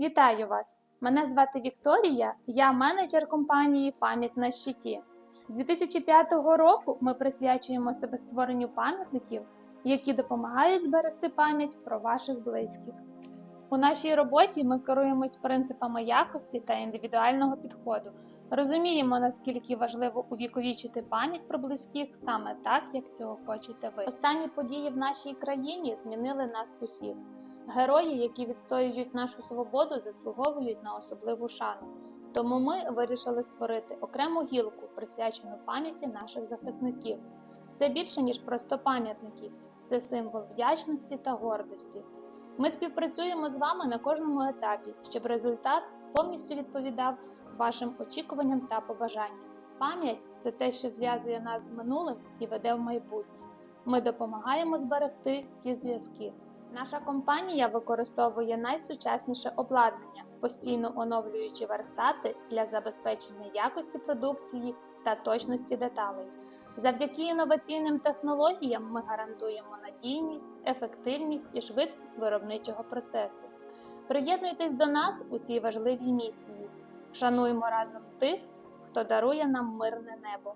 Вітаю вас! Мене звати Вікторія, я менеджер компанії Пам'ять на щиті. З 2005 року ми присвячуємо себе створенню пам'ятників, які допомагають зберегти пам'ять про ваших близьких. У нашій роботі ми керуємось принципами якості та індивідуального підходу. Розуміємо, наскільки важливо увіковічити пам'ять про близьких саме так, як цього хочете ви. Останні події в нашій країні змінили нас усіх. Герої, які відстоюють нашу свободу, заслуговують на особливу шану. Тому ми вирішили створити окрему гілку, присвячену пам'яті наших захисників. Це більше ніж просто пам'ятники, це символ вдячності та гордості. Ми співпрацюємо з вами на кожному етапі, щоб результат повністю відповідав вашим очікуванням та побажанням. Пам'ять це те, що зв'язує нас з минулим і веде в майбутнє. Ми допомагаємо зберегти ці зв'язки. Наша компанія використовує найсучасніше обладнання, постійно оновлюючи верстати для забезпечення якості продукції та точності деталей. Завдяки інноваційним технологіям ми гарантуємо надійність, ефективність і швидкість виробничого процесу. Приєднуйтесь до нас у цій важливій місії. Вшануємо разом тих, хто дарує нам мирне небо.